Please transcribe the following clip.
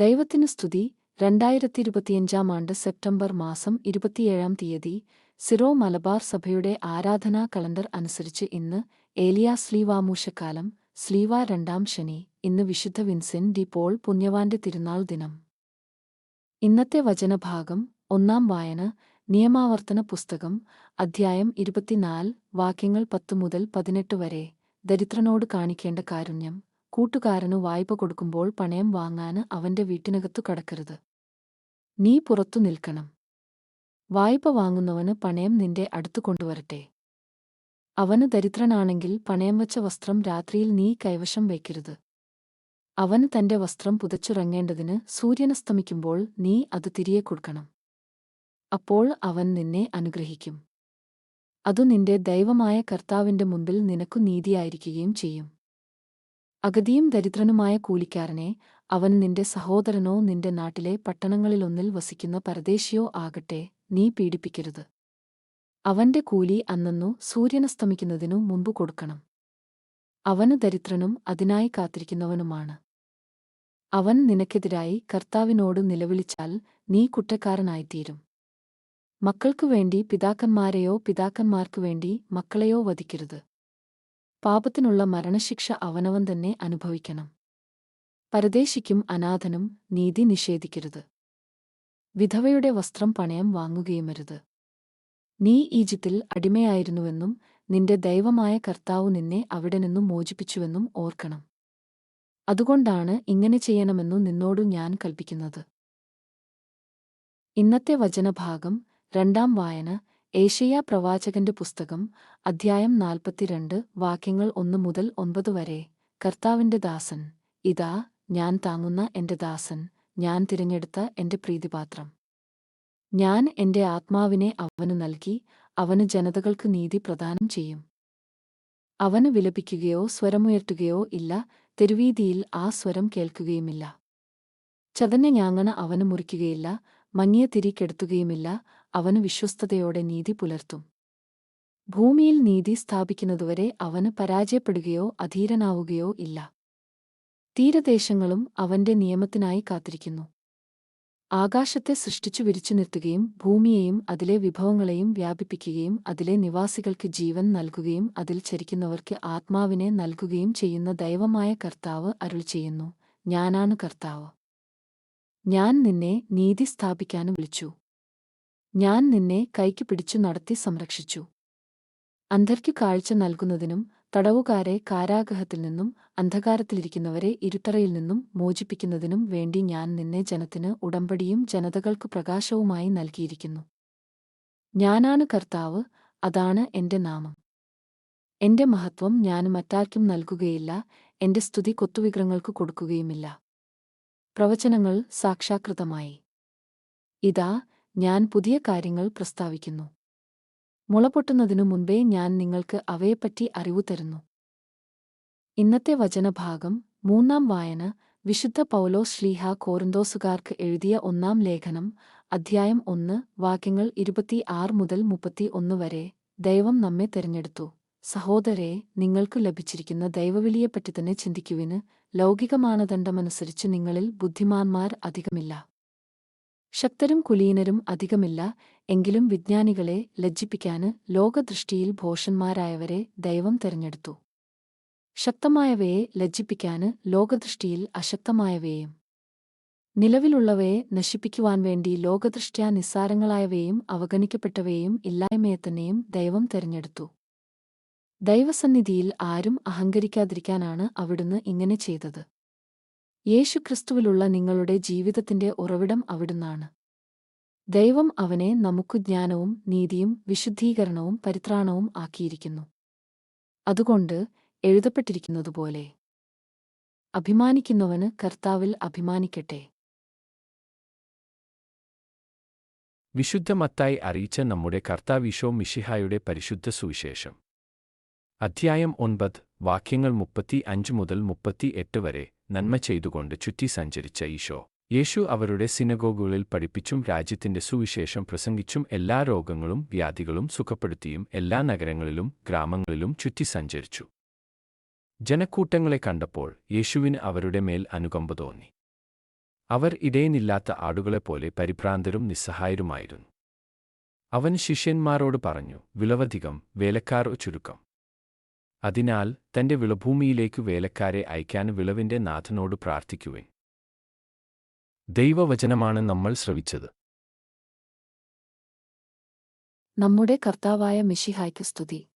ദൈവത്തിനു സ്തുതി. രണ്ടായിരത്തി ഇരുപത്തിയഞ്ചാം ആണ്ട് സെപ്റ്റംബർ മാസം ഇരുപത്തിയേഴാം തീയതി സിറോ മലബാർ സഭയുടെ ആരാധനാ കലണ്ടർ അനുസരിച്ച് ഇന്ന് ഏലിയ സ്ലീവാമൂശക്കാലം സ്ലീവ രണ്ടാം ശനി ഇന്ന് വിശുദ്ധ വിൻസെന്റ് ഡി പോൾ പുണ്യവാന്റെ തിരുനാൾ ദിനം. ഇന്നത്തെ വചനഭാഗം ഒന്നാം വായന നിയമാവർത്തന പുസ്തകം അധ്യായം ഇരുപത്തിനാല് വാക്യങ്ങൾ പത്തു മുതൽ പതിനെട്ട് വരെ ദരിദ്രനോട് കാണിക്കേണ്ട കാരുണ്യം. കൂട്ടുകാരനു വായ്പ കൊടുക്കുമ്പോൾ പണയം വാങ്ങാന് അവന്റെ വീട്ടിനകത്തു കടക്കരുത്. നീ പുറത്തു നിൽക്കണം. വായ്പ വാങ്ങുന്നവന് പണയം നിന്റെ അടുത്തു കൊണ്ടുവരട്ടെ. അവന് ദരിദ്രനാണെങ്കിൽ പണയം വച്ച വസ്ത്രം രാത്രിയിൽ നീ കൈവശം വയ്ക്കരുത്. അവന് തന്റെ വസ്ത്രം പുതച്ചുറങ്ങേണ്ടതിന് സൂര്യനസ്തമിക്കുമ്പോൾ നീ അത് തിരികെ കൊടുക്കണം. അപ്പോൾ അവൻ നിന്നെ അനുഗ്രഹിക്കും. അതു നിന്റെ ദൈവമായ കർത്താവിന്റെ മുമ്പിൽ നിനക്കു നീതിയായിരിക്കുകയും ചെയ്യും. അഗതിയും ദരിദ്രനുമായ കൂലിക്കാരനെ അവൻ നിന്റെ സഹോദരനോ നിന്റെ നാട്ടിലെ പട്ടണങ്ങളിലൊന്നിൽ വസിക്കുന്ന പരദേശിയോ ആകട്ടെ നീ പീഡിപ്പിക്കരുത്. അവന്റെ കൂലി അന്നന്നു സൂര്യനസ്തമിക്കുന്നതിനു മുമ്പ് കൊടുക്കണം. അവന് ദരിദ്രനും അതിനായി കാത്തിരിക്കുന്നവനുമാണ്. അവൻ നിനക്കെതിരായി കർത്താവിനോട് നിലവിളിച്ചാൽ നീ കുറ്റക്കാരനായിത്തീരും. മക്കൾക്കു വേണ്ടി പിതാക്കന്മാരെയോ പിതാക്കന്മാർക്കു വേണ്ടി മക്കളെയോ വധിക്കരുത്. പാപത്തിനുള്ള മരണശിക്ഷ അവനവൻ തന്നെ അനുഭവിക്കണം. പരദേശിക്കും അനാഥനും നീതി നിഷേധിക്കരുത്. വിധവയുടെ വസ്ത്രം പണയം വാങ്ങുകയുമരുത്. നീ ഈജിപ്തിൽ അടിമയായിരുന്നുവെന്നും നിന്റെ ദൈവമായ കർത്താവ് നിന്നെ അവിടെ നിന്നും മോചിപ്പിച്ചുവെന്നും ഓർക്കണം. അതുകൊണ്ടാണ് ഇങ്ങനെ ചെയ്യണമെന്നു നിന്നോടു ഞാൻ കൽപ്പിക്കുന്നത്. ഇന്നത്തെ വചനഭാഗം രണ്ടാം വായന ഏഷ്യ പ്രവാചകന്റെ പുസ്തകം അധ്യായം നാൽപ്പത്തിരണ്ട് വാക്യങ്ങൾ ഒന്നു മുതൽ ഒൻപത് വരെ. കർത്താവിന്റെ ദാസൻ ഇതാ ഞാൻ താങ്ങുന്ന എന്റെ ദാസൻ ഞാൻ തിരഞ്ഞെടുത്ത എന്റെ പ്രീതിപാത്രം. ഞാൻ എന്റെ ആത്മാവിനെ അവനു നൽകി അവന് ജനതകൾക്ക് നീതി പ്രദാനം ചെയ്യും. അവന് വിലപിക്കുകയോ സ്വരമുയർത്തുകയോ ഇല്ല തെരുവീതിയിൽ ആ സ്വരം കേൾക്കുകയുമില്ല. ചതഞ്ഞ ഞാങ്ങണ അവന് മുറിക്കുകയില്ല മങ്ങിയ തിരി കെടുത്തുകയുമില്ല അവന് വിശ്വസ്തയോടെ നീതി പുലർത്തും. ഭൂമിയിൽ നീതി സ്ഥാപിക്കുന്നതുവരെ അവന് പരാജയപ്പെടുകയോ അധീരനാവുകയോ ഇല്ല. തീരദേശങ്ങളും അവന്റെ നിയമത്തിനായി കാത്തിരിക്കുന്നു. ആകാശത്തെ സൃഷ്ടിച്ചു വിരിച്ചു നിർത്തുകയും ഭൂമിയെയും അതിലെ വിഭവങ്ങളെയും വ്യാപിപ്പിക്കുകയും അതിലെ നിവാസികൾക്ക് ജീവൻ നൽകുകയും അതിൽ ചരിക്കുന്നവർക്ക് ആത്മാവിനെ നൽകുകയും ചെയ്യുന്ന ദൈവമായ കർത്താവ് അരുൾ ചെയ്യുന്നു. ഞാനാണ് കർത്താവ്. ഞാൻ നിന്നെ നീതി സ്ഥാപിക്കാനും വിളിച്ചു. ഞാൻ നിന്നെ കൈക്ക് പിടിച്ചു നടത്തി സംരക്ഷിച്ചു. അന്ധർക്കു കാഴ്ച നൽകുന്നതിനും തടവുകാരെ കാരാഗ്രഹത്തിൽ നിന്നും അന്ധകാരത്തിലിരിക്കുന്നവരെ ഇരുത്തറയിൽ നിന്നും മോചിപ്പിക്കുന്നതിനും വേണ്ടി ഞാൻ നിന്നെ ജനത്തിന് ഉടമ്പടിയും ജനതകൾക്കു പ്രകാശവുമായി നൽകിയിരിക്കുന്നു. ഞാനാണ് കർത്താവ് അതാണ് എന്റെ നാമം. എന്റെ മഹത്വം ഞാൻ മറ്റാർക്കും നൽകുകയില്ല എന്റെ സ്തുതി കൊത്തുവിഗ്രഹങ്ങൾക്ക് കൊടുക്കുകയുമില്ല. പ്രവചനങ്ങൾ സാക്ഷാകൃതമായി ഇതാ ഞാൻ പുതിയ കാര്യങ്ങൾ പ്രസ്താവിക്കുന്നു. മുളപൊട്ടുന്നതിനു മുൻപേ ഞാൻ നിങ്ങൾക്ക് അവയെപ്പറ്റി അറിവു തരുന്നു. ഇന്നത്തെ വചനഭാഗം മൂന്നാം വായന വിശുദ്ധ പൗലോ ശ്ലീഹ കോറിന്തോസുകാർക്ക് എഴുതിയ ഒന്നാം ലേഖനം അധ്യായം ഒന്ന് വാക്യങ്ങൾ ഇരുപത്തിയാറ് മുതൽ മുപ്പത്തി ഒന്ന് വരെ ദൈവം നമ്മെ തെരഞ്ഞെടുത്തു. സഹോദരെ നിങ്ങൾക്ക് ലഭിച്ചിരിക്കുന്ന ദൈവവിളിയെപ്പറ്റി തന്നെ ചിന്തിക്കുവിന് ലൗകിക മാനദണ്ഡമനുസരിച്ച് നിങ്ങളിൽ ബുദ്ധിമാന്മാർ അധികമില്ല. ശക്തരും കുലീനരും അധികമില്ല എങ്കിലും വിജ്ഞാനികളെ ലജ്ജിപ്പിക്കാന് ലോകദൃഷ്ടിയിൽ ഭോഷന്മാരായവരെ ദൈവം തെരഞ്ഞെടുത്തു. ശക്തമായവയെ ലജ്ജിപ്പിക്കാന് ലോകദൃഷ്ടിയിൽ അശക്തമായവയെയും നിലവിലുള്ളവയെ നശിപ്പിക്കുവാൻ വേണ്ടി ലോകദൃഷ്ട്യാ നിസ്സാരങ്ങളായവയും അവഗണിക്കപ്പെട്ടവയെയും ഇല്ലായ്മയെത്തന്നെയും ദൈവം തെരഞ്ഞെടുത്തു. ദൈവസന്നിധിയിൽ ആരും അഹങ്കരിക്കാതിരിക്കാനാണ് അവിടുന്ന് ഇങ്ങനെ ചെയ്തത്. യേശുക്രിസ്തുവിലുള്ള നിങ്ങളുടെ ജീവിതത്തിന്റെ ഉറവിടം അവിടുന്നാണ്. ദൈവം അവനെ നമുക്കു ജ്ഞാനവും നീതിയും വിശുദ്ധീകരണവും പരിത്രാണവും ആക്കിയിരിക്കുന്നു. അതുകൊണ്ട് എഴുതപ്പെട്ടിരിക്കുന്നതുപോലെ അഭിമാനിക്കുന്നവന് കർത്താവിൽ അഭിമാനിക്കട്ടെ. വിശുദ്ധമത്തായി അറിയിച്ച നമ്മുടെ കർത്താവിശോ മിഷിഹായുടെ പരിശുദ്ധ സുവിശേഷം. അധ്യായം ഒൻപത് വാക്യങ്ങൾ മുപ്പത്തി അഞ്ച് മുതൽ മുപ്പത്തി എട്ട് വരെ. നന്മ ചെയ്തുകൊണ്ട് ചുറ്റി സഞ്ചരിച്ച ഈശോ. യേശു അവരുടെ സിനഗോഗുകളിൽ പഠിപ്പിച്ചും രാജ്യത്തിന്റെ സുവിശേഷം പ്രസംഗിച്ചും എല്ലാ രോഗങ്ങളും വ്യാധികളും സുഖപ്പെടുത്തിയും എല്ലാ നഗരങ്ങളിലും ഗ്രാമങ്ങളിലും ചുറ്റി സഞ്ചരിച്ചു. ജനക്കൂട്ടങ്ങളെ കണ്ടപ്പോൾ യേശുവിന് അവരുടെ മേൽ അനുകമ്പ തോന്നി. അവർ ഇടയനില്ലാത്ത ആടുകളെപ്പോലെ പരിഭ്രാന്തരും നിസ്സഹായരുമായിരുന്നു. അവൻ ശിഷ്യന്മാരോട് പറഞ്ഞു വിളവധികം വേലക്കാരോ ചുരുക്കം. അതിനാൽ തന്റെ വിളഭൂമിയിലേക്കു വേലക്കാരെ അയക്കാൻ വിളവിന്റെ നാഥനോട് പ്രാർത്ഥിക്കുവേ ദൈവവചനമാണ് നമ്മൾ ശ്രവിച്ചത്. നമ്മുടെ കർത്താവായ മിഷിഹായ്ക്ക് സ്തുതി.